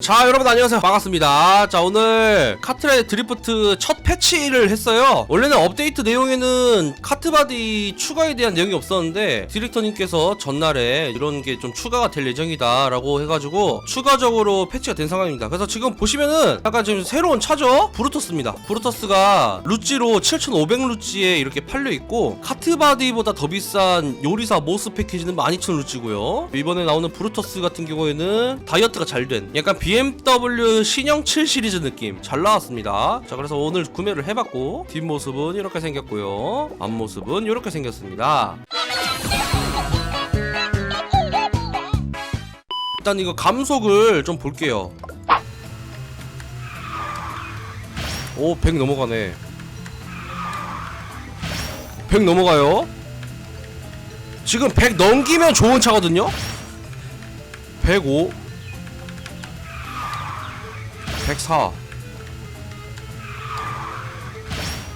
자 여러분 안녕하세요. 반갑습니다. 자 오늘 카트라이 드리프트 첫 패치를 했어요. 원래는 업데이트 내용에는 카트바디 추가에 대한 내용이 없었는데 디렉터님께서 전날에 이런 게 좀 추가가 될 예정이다 라고 해가지고 추가적으로 패치가 된 상황입니다. 그래서 지금 보시면은 약간 지금 새로운 차죠? 브루토스입니다. 브루토스가 루찌로 7500 루찌에 이렇게 팔려있고 카트바디보다 더 비싼 요리사 모스 패키지는 12000 루찌고요. 이번에 나오는 브루토스 같은 경우에는 다이어트가 잘 된 약간 BMW 신형 7 시리즈 느낌 잘 나왔습니다. 자 그래서 오늘 구매를 해봤고 뒷모습은 이렇게 생겼고요. 앞모습은 이렇게 생겼습니다. 일단 이거 감속을 좀 볼게요. 오 100 넘어가네. 100 넘어가요? 지금 100 넘기면 좋은 차거든요? 105 104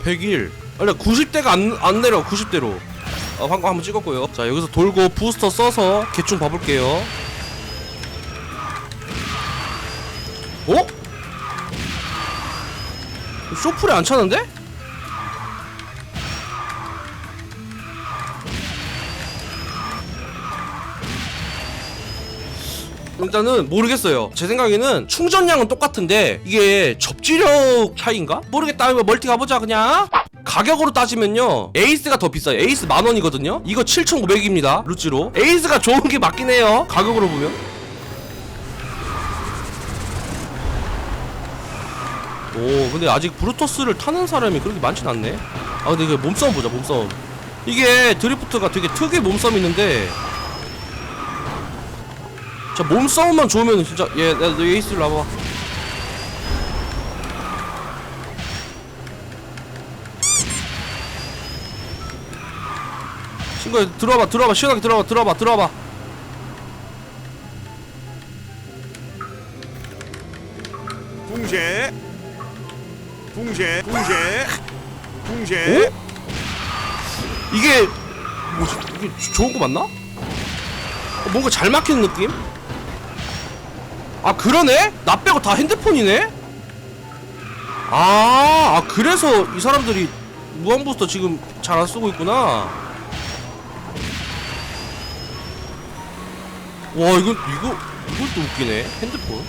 101 아니 90대가 안, 안 내려 90대로. 어, 방금 한번 찍었고요. 자 여기서 돌고 부스터 써서 개충 봐볼게요. 어? 쇼플이 안 차는데? 일단은 모르겠어요. 제 생각에는 충전량은 똑같은데 이게 접지력 차이인가? 모르겠다. 이거 멀티 가보자 그냥. 가격으로 따지면요 에이스가 더 비싸요 에이스 만원이거든요 이거 7,500입니다 루찌로 에이스가 좋은 게 맞긴 해요 가격으로 보면 오 근데 아직 브루토스를 타는 사람이 그렇게 많진 않네 아 근데 이거 몸싸움 보자 몸싸움 이게 드리프트가 되게 특유의 몸싸움이 있는데 자 몸싸움만 좋으면 진짜 얘, 너 에이스 일로 와봐 친구야 들어와봐 들어와봐 시원하게 들어와봐 들어와봐 들어와봐 붕괴 붕괴 붕괴 붕괴 오? 이게 뭐지 이게 조- 좋은 거 맞나? 어, 뭔가 잘 막히는 느낌? 아 그러네? 나 빼고 다 핸드폰이네? 아, 아 그래서 이 사람들이 무한부스터 지금 잘 안 쓰고 있구나. 와 이거 이거 이것도 웃기네. 핸드폰.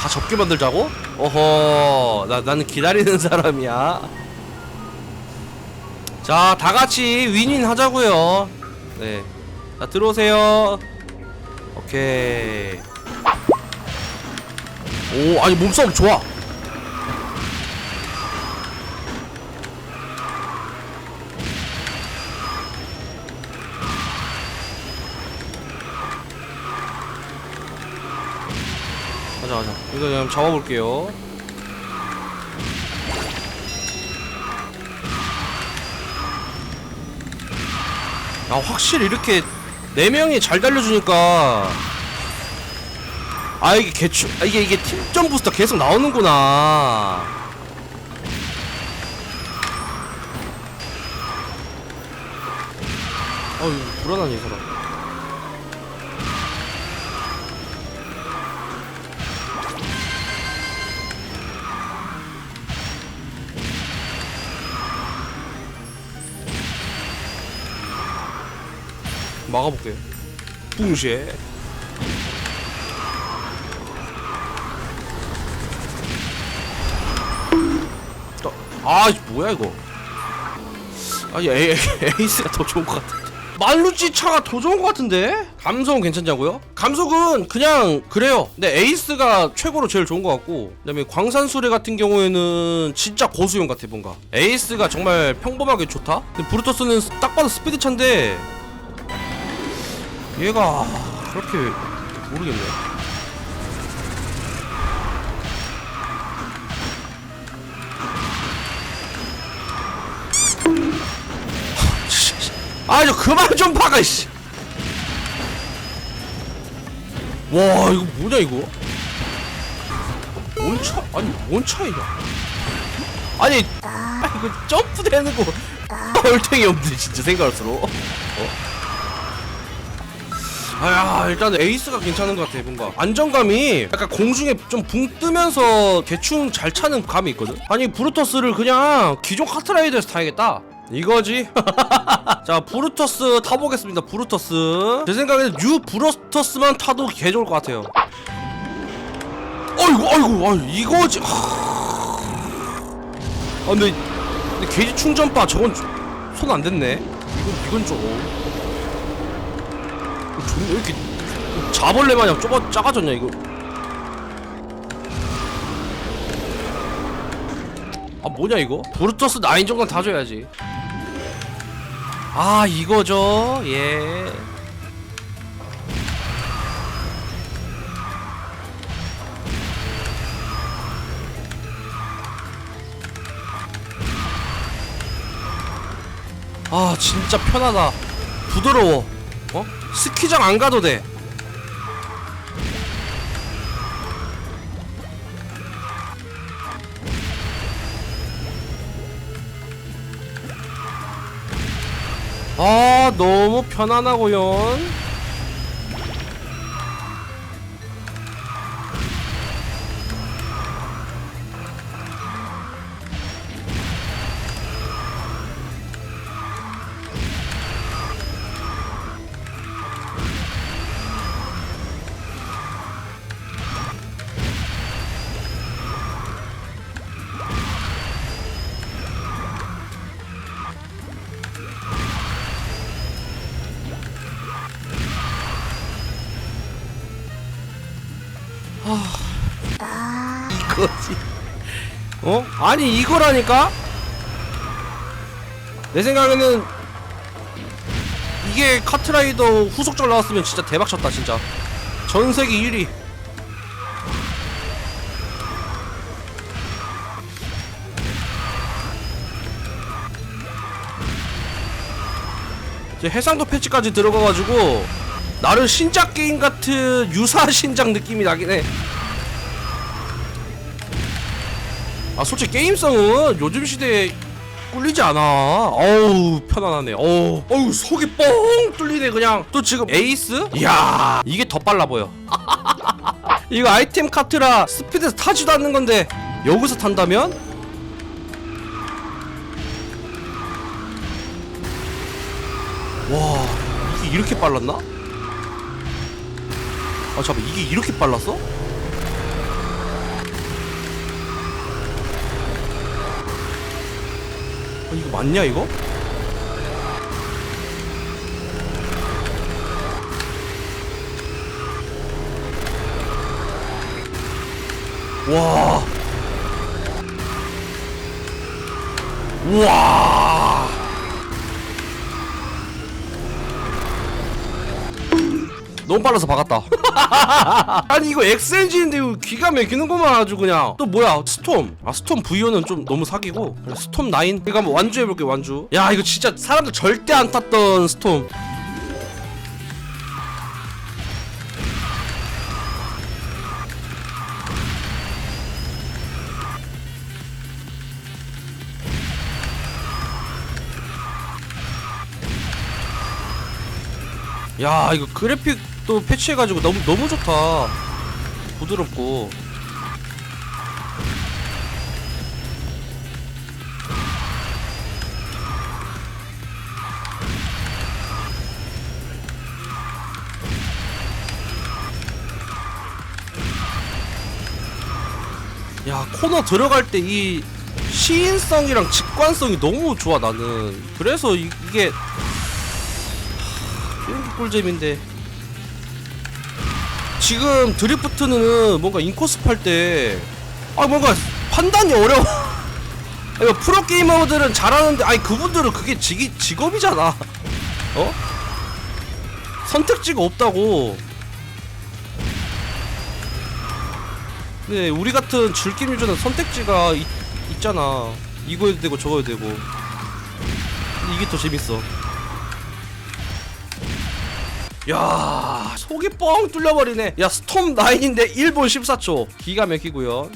다 접게 만들자고? 어허 나, 나는 기다리는 사람이야. 자 다같이 윈윈 하자고요. 네 자 들어오세요 오케이. 오 아니 몸싸움 좋아. 가자 가자. 이거 그냥 잡아볼게요. 아 확실히 이렇게 네 명이 잘 달려주니까. 아 이게 개추 아, 이게 이게 팀전 부스터 계속 나오는구나. 어이 불안하네 이 사람 막아볼게요. 붕쉐 또- 아 이거 뭐야 이거? 아니 에이, 에이스가 더 좋은 것 같은데. 말루찌 차가 더 좋은 것 같은데? 감속은 괜찮냐고요? 감속은 그냥 그래요. 근데 에이스가 최고로 제일 좋은 것 같고 그 다음에 광산수레 같은 경우에는 진짜 고수용 같아 뭔가. 에이스가 정말 평범하게 좋다? 근데 브루토스는 딱 봐도 스피드 차인데 얘가 그렇게 모르겠네. 아, 저 그만 좀 박아, 씨. 와, 이거 뭐냐, 이거? 뭔 차, 아니, 뭔 차이냐? 아니, 아, 이거 점프 되는 거, 얼탱이 없네, 진짜, 생각할수록. 어? 아야 일단 에이스가 괜찮은 것 같아 뭔가. 안정감이 약간 공중에 좀 붕 뜨면서 대충 잘 차는 감이 있거든? 아니 브루터스를 그냥 기존 카트라이더에서 타야겠다. 이거지? 자 브루터스 타보겠습니다 브루터스. 제 생각에는 뉴 브루터스만 타도 개 좋을 것 같아요. 어이구 어이구 어이 이거지. 아 근데, 근데 게이지 충전바 저건 손 안 댔네. 이건 이건 좀 어, 존나 왜 이렇게 자벌레 마냥? 좁아 작아졌냐 이거? 아 뭐냐 이거? 브루터스 9 정도는 다 줘야지. 아 이거죠 예. 아 진짜 편하다. 부드러워. 어? 스키장 안 가도 돼. 아 너무 편안하고요 이거지 어? 아니 이거라니까? 내 생각에는 이게 카트라이더 후속작 나왔으면 진짜 대박 쳤다 진짜 전 세계 1위 이제 해상도 패치까지 들어가가지고 나름 신작 게임 같은 유사 신작 느낌이 나긴 해. 아 솔직히 게임성은 요즘 시대에 꿀리지 않아. 어우 편안하네. 어우 어우 속이 뻥 뚫리네 그냥. 또 지금 에이스? 이야 이게 더 빨라 보여. 이거 아이템 카트라 스피드에서 타지도 않는 건데 여기서 탄다면? 와 이게 이렇게 빨랐나? 아 잠깐 이게 이렇게 빨랐어? 아, 이거 맞냐 이거? 와. 우와. 너무 빨라서 박았다. 아니 이거 엑스엔진인데 이거 기가 막히는구만 아주 그냥. 또 뭐야 스톰. 아 스톰 V1은 좀 너무 사기고 스톰 9. 이거 한번 완주 해볼게 완주. 야 이거 진짜 사람들 절대 안 탔던 스톰. 야 이거 그래픽 도 패치해가지고 너무 너무 좋다. 부드럽고. 야 코너 들어갈 때 이 시인성이랑 직관성이 너무 좋아 나는. 그래서 이, 이게 이런 게 꿀잼인데 지금 드리프트는 뭔가 인코스 팔 때 아 뭔가 판단이 어려워. 이거 프로게이머들은 잘하는데 아니 그분들은 그게 직, 직업이잖아. 어? 선택지가 없다고. 네 우리 같은 즐김 유저는 선택지가 있, 있잖아. 이거 해도 되고 저거 해도 되고. 이게 더 재밌어 야 속이 뻥 뚫려버리네. 야 스톰 9인데 1분 14초. 기가 막히고요